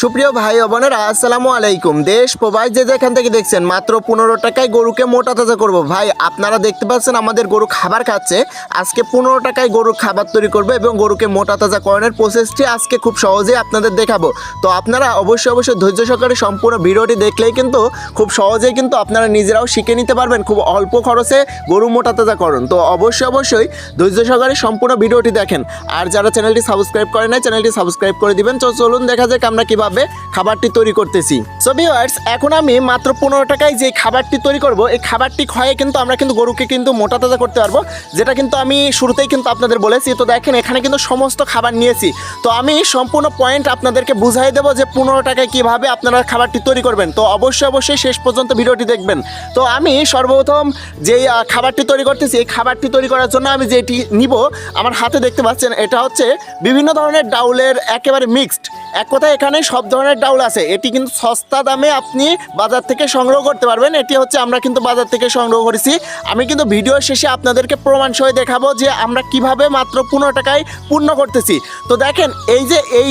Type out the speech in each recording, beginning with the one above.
সুপ্রিয় ভাই ও বোনেরা, আসসালামু আলাইকুম। দেশ প্রবাস যে যেখান থেকে দেখছেন, মাত্র পনেরো টাকায় গরুকে মোটা তাজা করব। ভাই, আপনারা দেখতে পাচ্ছেন আমাদের গরু খাবার খাচ্ছে। আজকে পনেরো টাকায় গরুর খাবার তৈরি করবে এবং গরুকে মোটা তাজা করানোর প্রসেসটি আজকে খুব সহজেই আপনাদের দেখাবো। তো আপনারা অবশ্যই অবশ্যই ধৈর্য সহকারে সম্পূর্ণ ভিডিওটি দেখলেই কিন্তু খুব সহজেই কিন্তু আপনারা নিজেরাও শিখে নিতে পারবেন খুব অল্প খরচে গরু মোটা তাজা করুন তো অবশ্যই অবশ্যই ধৈর্য সহকারে সম্পূর্ণ ভিডিওটি দেখেন। আর যারা চ্যানেলটি সাবস্ক্রাইব করে নাই, চ্যানেলটি সাবস্ক্রাইব করে দিবেন। তো চলুন দেখা যাক আমরা কীভাবে খাবারটি তৈরি করতেছি। সো ভিউয়ার্স এখন আমি মাত্র পনেরো টাকায় যে খাবারটি তৈরি করব, এই খাবারটি খয়ে কিন্তু আমরা কিন্তু গরুকে কিন্তু মোটা তাজা করতে পারব, যেটা কিন্তু আমি শুরুতেই কিন্তু আপনাদের বলেছি। তো দেখেন, এখানে কিন্তু সমস্ত খাবার নিয়েছি। তো আমি সম্পূর্ণ পয়েন্ট আপনাদেরকে বুঝাই দেবো যে পনেরো টাকায় কীভাবে আপনারা খাবারটি তৈরি করবেন। তো অবশ্যই অবশ্যই শেষ পর্যন্ত ভিডিওটি দেখবেন। তো আমি সর্বপ্রথম যেই খাবারটি তৈরি করতেছি, এই খাবারটি তৈরি করার জন্য আমি যেটি নিব, আমার হাতে দেখতে পাচ্ছেন, এটা হচ্ছে বিভিন্ন ধরনের ডাউলের একেবারে মিক্সড এক কথায় এখানে সব ধরনের ডাউল আছে। এটি কিন্তু সস্তা দামে আপনি বাজার থেকে সংগ্রহ করতে পারবেন। এটি হচ্ছে আমরা কিন্তু বাজার থেকে সংগ্রহ করেছি। আমি কিন্তু ভিডিও শেষে আপনাদেরকে প্রমাণ সহ দেখাবো যে আমরা কীভাবে মাত্র পনেরো টাকায় পূর্ণ করতেছি। তো দেখেন, এই যে এই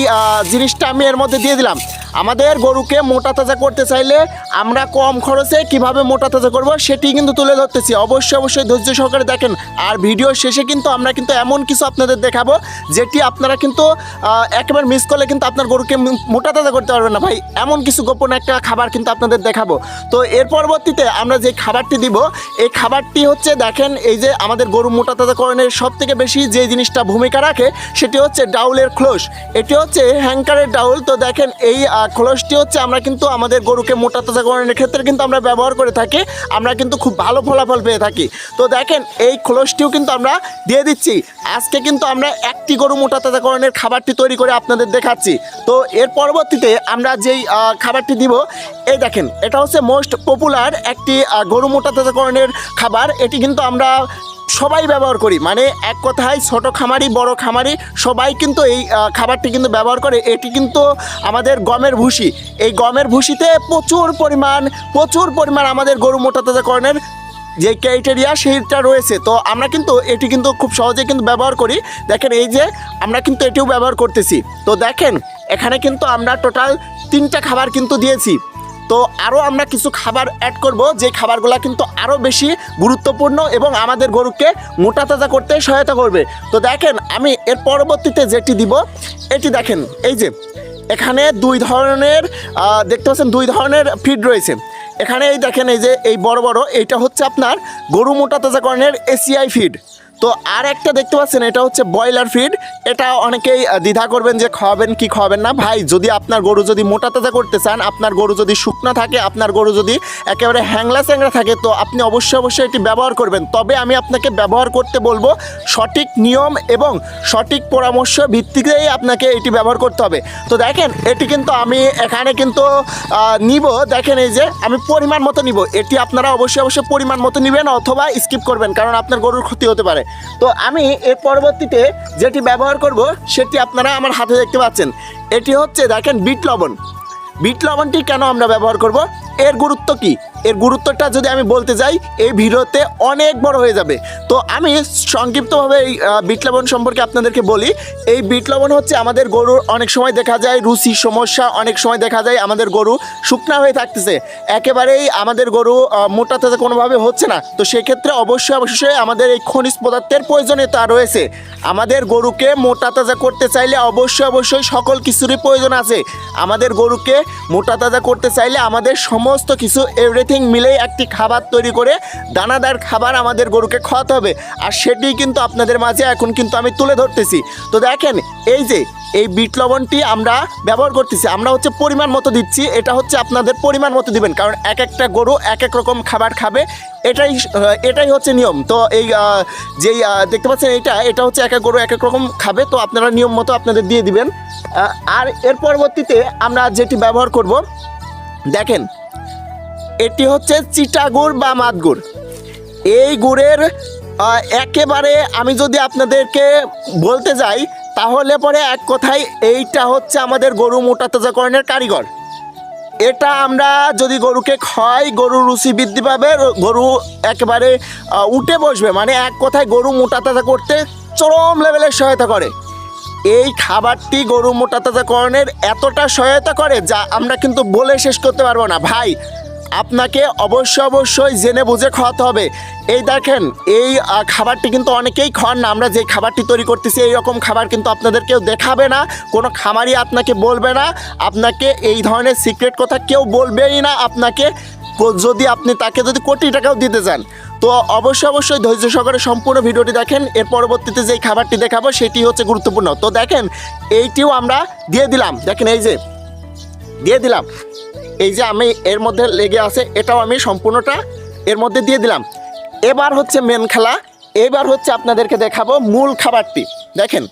জিনিসটা আমি এর মধ্যে দিয়ে দিলাম। আমাদের গরুকে মোটা তাজা করতে চাইলে আমরা কম খরচে কীভাবে মোটা তাজা করব সেটি কিন্তু তুলে ধরতেছি। অবশ্যই অবশ্যই ধৈর্য সহকারে দেখেন। আর ভিডিও শেষে কিন্তু আমরা কিন্তু এমন কিছু আপনাদের দেখাবো, যেটি আপনারা কিন্তু একেবারে মিস করলে কিন্তু আপনার গরুকে মোটা তাজা করতে পারবেন না ভাই। এমন কিছু গোপন একটা খাবার কিন্তু আপনাদের দেখাবো। তো এর পরবর্তীতে আমরা যে খাবারটি দিব, এই খাবারটি হচ্ছে দেখেন, এই যে আমাদের গরু মোটা তাজাকরণের সব থেকে বেশি যে জিনিসটা ভূমিকা রাখে, সেটি হচ্ছে ডাউলের খোলস। এটি হচ্ছে হ্যাঙ্কারের ডাউল। তো দেখেন, এই খোলসটি হচ্ছে আমরা কিন্তু আমাদের গরুকে মোটা তাজাকরণের ক্ষেত্রে কিন্তু আমরা ব্যবহার করে থাকি। আমরা কিন্তু খুব ভালো ফলাফল পেয়ে থাকি। তো দেখেন, এই খোলসটিও কিন্তু আমরা দিয়ে দিচ্ছি। আজকে কিন্তু আমরা একটি গরু মোটা তাজাকরণের খাবারটি তৈরি করে আপনাদের দেখাচ্ছি। তো এর পরবর্তীতে আমরা যেই খাবারটি দিব, এই দেখেন, এটা হচ্ছে মোস্ট পপুলার একটি গরু মোটা তাজাকরণের খাবার। এটি কিন্তু আমরা সবাই ব্যবহার করি। মানে এক কথায় ছোট খামারি, বড় খামারি, সবাই কিন্তু এই খাবারটি কিন্তু ব্যবহার করে। এটি কিন্তু আমাদের গমের ভুসি। এই গমের ভুসিতে প্রচুর পরিমাণ প্রচুর পরিমাণ আমাদের গরু মোটা তাজাকরণের যে ক্রাইটেরিয়া সেইটা রয়েছে। তো আমরা কিন্তু এটি কিন্তু খুব সহজে কিন্তু ব্যবহার করি। দেখেন এই যে, আমরা কিন্তু এটিও ব্যবহার করতেছি। তো দেখেন এখানে কিন্তু আমরা টোটাল তিনটা খাবার কিন্তু দিয়েছি। তো আরও আমরা কিছু খাবার অ্যাড করব, যে খাবারগুলো কিন্তু আরও বেশি গুরুত্বপূর্ণ এবং আমাদের গরুকে মোটা তাজা করতে সহায়তা করবে। তো দেখেন, আমি এর পরবর্তীতে যেটি দিব, এটি দেখেন, এই যে, এখানে দুই ধরনের দেখতে পাচ্ছেন দুই ধরনের ফিড রয়েছে। এখানে এই দেখেন, এই যে, এই বড় বড়, এইটা হচ্ছে আপনার গরু মোটা তাজাকরণের এসিআই ফিড তো আর একটা দেখতে পাচ্ছেন, এটা হচ্ছে ব্রয়লার ফিড। এটা অনেকেই দ্বিধা করবেন যে খাওয়াবেন কি খাওয়াবেন না। ভাই, যদি আপনার গরু যদি মোটা তাজা করতে চান, আপনার গরু যদি শুকনা থাকে, আপনার গরু যদি একেবারে হ্যাংলা চ্যাংরা থাকে, তো আপনি অবশ্যই অবশ্যই এটি ব্যবহার করবেন। তবে আমি আপনাকে ব্যবহার করতে বলব সঠিক নিয়ম এবং সঠিক পরামর্শ ভিত্তিতেই আপনাকে এটি ব্যবহার করতে হবে। তো দেখেন, এটি কিন্তু আমি এখানে কিন্তু নিব। দেখেন এই যে, আমি পরিমাণ মতো নিব। এটি আপনারা অবশ্যই অবশ্যই পরিমাণ মতো নেবেন অথবা স্কিপ করবেন, কারণ আপনার গরুর ক্ষতি হতে পারে। তো আমি এর পরবর্তীতে যেটি ব্যবহার করব, সেটি আপনারা আমার হাতে দেখতে পাচ্ছেন। এটি হচ্ছে দেখেন বিট লবণ। বিট লবণটি কেন আমরা ব্যবহার করব? এর গুরুত্ব কি? এর গুরুত্বটা যদি আমি বলতে যাই, এই ভিডিওতে অনেক বড় হয়ে যাবে। তো আমি সংক্ষিপ্তভাবে এই বিট লবণ সম্পর্কে আপনাদেরকে বলি। এই বিট লবণ হচ্ছে আমাদের গরুর অনেক সময় দেখা যায় রুচি সমস্যা, অনেক সময় দেখা যায় আমাদের গরু শুকনা হয়ে থাকতেছে। একেবারেই আমাদের গরু মোটা কোনোভাবে হচ্ছে না। তো সেক্ষেত্রে অবশ্যই অবশ্যই আমাদের এই খনিজ পদার্থের প্রয়োজনীয়তা রয়েছে। আমাদের গরুকে মোটা তাজা করতে চাইলে অবশ্যই অবশ্যই সকল কিছুরই প্রয়োজন আছে। আমাদের গরুকে মোটা তাজা করতে চাইলে আমাদের সমস্ত কিছু এভরিথিং মিলেই একটি খাবার তৈরি করে দানাদার খাবার আমাদের গরুকে খাওয়াতে হবে। আর সেটি কিন্তু আপনাদের মাঝে এখন কিন্তু আমি তুলে ধরতেছি। তো দেখেন, এই যে, এই বিট লবণটি আমরা ব্যবহার করতেছি। আমরা হচ্ছে পরিমাণ মতো দিচ্ছি, এটা হচ্ছে আপনাদের পরিমাণ মতো দিবেন। কারণ এক একটা গরু এক এক রকম খাবার খাবে, এটাই এটাই হচ্ছে নিয়ম। তো এই যেই দেখতে পাচ্ছেন এটা এটা হচ্ছে এক এক গরু এক এক রকম খাবে, তো আপনারা নিয়ম মতো আপনাদের দিয়ে দিবেন। আর এর পরবর্তীতে আমরা যেটি ব্যবহার করব, দেখেন এটি হচ্ছে চিটা গুড় বা মাত গুড় এই গুড়ের একেবারে আমি যদি আপনাদেরকে বলতে যাই, তাহলে পরে এক কথায় এইটা হচ্ছে আমাদের গরু মোটা তাজাকরণের কারিগর। এটা আমরা যদি গরুকে খাই গরুর রুচি বৃদ্ধি পাবে, গরু একেবারে উঠে বসবে। মানে এক কথায় গরু মোটা তাজা করতে চরম লেভেলের সহায়তা করে। এই খাবারটি গরু মোটা তাজাকরণের এতটা সহায়তা করে যা আমরা কিন্তু বলে শেষ করতে পারব না। ভাই আপনাকে অবশ্যই অবশ্যই জেনে বুঝে খাওয়াতে হবে। এই দেখেন, এই খাবারটি কিন্তু অনেকেই খাওয়ান না। আমরা যে খাবারটি তৈরি করতেছি, এই রকম খাবার কিন্তু আপনাদের কেউ দেখাবে না, কোনো খামারই আপনাকে বলবে না। আপনাকে এই ধরনের সিক্রেট কথা কেউ বলবেই না আপনাকে যদি আপনি তাকে যদি কোটি টাকাও দিতে চান। তো অবশ্যই অবশ্যই ধৈর্য সহকারে সম্পূর্ণ ভিডিওটি দেখেন, এর পরবর্তীতে যেই খাবারটি দেখাবো, সেটি হচ্ছে গুরুত্বপূর্ণ। তো দেখেন, এইটিও আমরা দিয়ে দিলাম। দেখেন এই যে, দিয়ে দিলাম। এই যে আমি এর মধ্যে লেগে আছে, এটাও আমি সম্পূর্ণটা এর মধ্যে দিয়ে দিলাম। এবার হচ্ছে মেন খেলা, এবার হচ্ছে আপনাদেরকে দেখাবো মূল খাবারটি। দেখেন,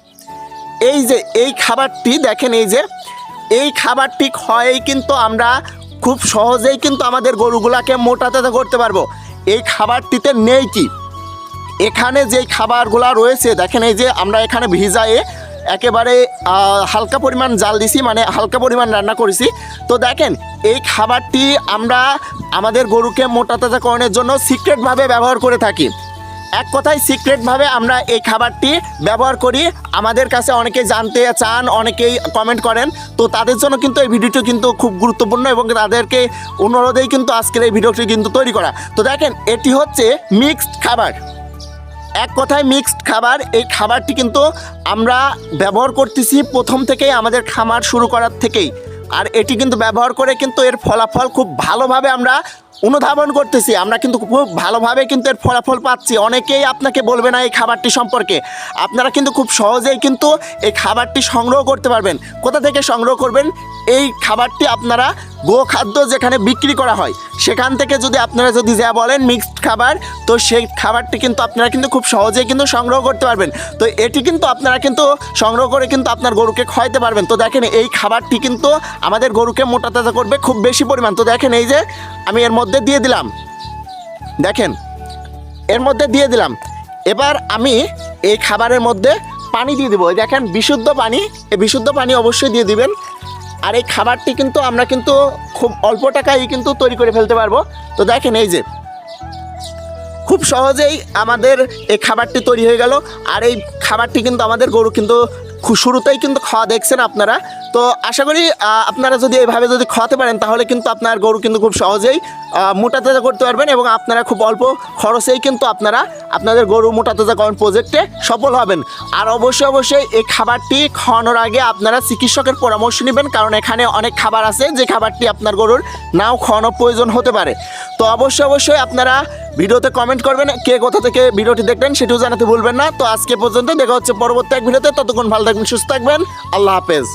এই যে, এই খাবারটি, দেখেন এই যে, এই খাবারটি ক্ষয়েই কিন্তু আমরা খুব সহজেই কিন্তু আমাদের গরুগুলাকে মোটাতে করতে পারব। এই খাবারটিতে নেই কি? এখানে যেই খাবারগুলা রয়েছে, দেখেন এই যে, আমরা এখানে ভিজায়ে একেবারে হালকা পরিমাণ জাল দিছি মানে হালকা পরিমাণ রান্না করেছি। তো দেখেন, এই খাবারটি আমরা আমাদের গরুকে মোটা তাজাকরণের জন্য সিক্রেটভাবে ব্যবহার করে থাকি। এক কথায় সিক্রেটভাবে আমরা এই খাবারটি ব্যবহার করি। আমাদের কাছে অনেকে জানতে চান, অনেকেই কমেন্ট করেন। তো তাদের জন্য কিন্তু এই ভিডিওটি কিন্তু খুব গুরুত্বপূর্ণ এবং তাদেরকে অনুরোধেই কিন্তু আজকের এই ভিডিওটি কিন্তু তৈরি করা। তো দেখেন, এটি হচ্ছে মিক্সড খাবার। এক কথায় মিক্সড খাবার। এই খাবারটি কিন্তু আমরা ব্যবহার করতেছি প্রথম থেকেই আমাদের খামার শুরু করার থেকেই। আর এটি কিন্তু ব্যবহার করে কিন্তু এর ফলাফল খুব ভালোভাবে আমরা অনুধাবন করতেছি। আমরা কিন্তু খুব ভালোভাবে কিন্তু এর ফলাফল পাচ্ছি। অনেকেই আপনাকে বলবে না এই খাবারটি সম্পর্কে। আপনারা কিন্তু খুব সহজেই কিন্তু এই খাবারটি সংগ্রহ করতে পারবেন। কোথা থেকে সংগ্রহ করবেন? এই খাবারটি আপনারা গো খাদ্য যেখানে বিক্রি করা হয়, সেখান থেকে যদি আপনারা যদি যা বলেন মিক্সড খাবার, তো সেই খাবারটি কিন্তু আপনারা কিন্তু খুব সহজেই কিন্তু সংগ্রহ করতে পারবেন। তো এটি কিন্তু আপনারা কিন্তু সংগ্রহ করে কিন্তু আপনার গরুকে খাওয়াইতে পারবেন। তো দেখেন এই খাবারটি কিন্তু আমাদের গরুকে মোটা তাজা করবে খুব বেশি পরিমাণ। তো দেখেন এই যে আমি এর মধ্যে দিয়ে দিলাম। দেখেন, এর মধ্যে দিয়ে দিলাম। এবার আমি এই খাবারের মধ্যে পানি দিয়ে দেবো। দেখেন, বিশুদ্ধ পানি, এই বিশুদ্ধ পানি অবশ্যই দিয়ে দিবেন। আর এই খাবারটি কিন্তু আমরা কিন্তু খুব অল্প টাকায় কিন্তু তৈরি করে ফেলতে পারব। তো দেখেন, এই যে, খুব সহজেই আমাদের এই খাবারটি তৈরি হয়ে গেল। আর এই খাবারটি কিন্তু আমাদের গরু কিন্তু শুরুতেই কিন্তু খাওয়া দেখছেন আপনারা। তো আশা করি আপনারা যদি এইভাবে যদি খাওয়াতে পারেন, তাহলে কিন্তু আপনার গরু কিন্তু খুব সহজেই মোটা তাজা করতে পারবেন এবং আপনারা খুব অল্প খরচেই কিন্তু আপনারা আপনাদের গরু মোটা তাজাকরণ প্রজেক্টে সফল হবেন। আর অবশ্যই অবশ্যই এই খাবারটি খাওয়ানোর আগে আপনারা চিকিৎসকের পরামর্শ নেবেন, কারণ এখানে অনেক খাবার আছে, যে খাবারটি আপনার গরুর নাও খাওয়ানো প্রয়োজন হতে পারে। তো অবশ্যই অবশ্যই আপনারা ভিডিওতে কমেন্ট করবেন, কে কোথা থেকে ভিডিওটি দেখবেন সেটিও জানাতে ভুলবেন না। তো আজকে পর্যন্ত দেখা হচ্ছে পরবর্তী এক ভিডিওতে। ততক্ষণ ভালো থাকবেন, সুস্থ থাকবেন। আল্লাহ হাফেজ।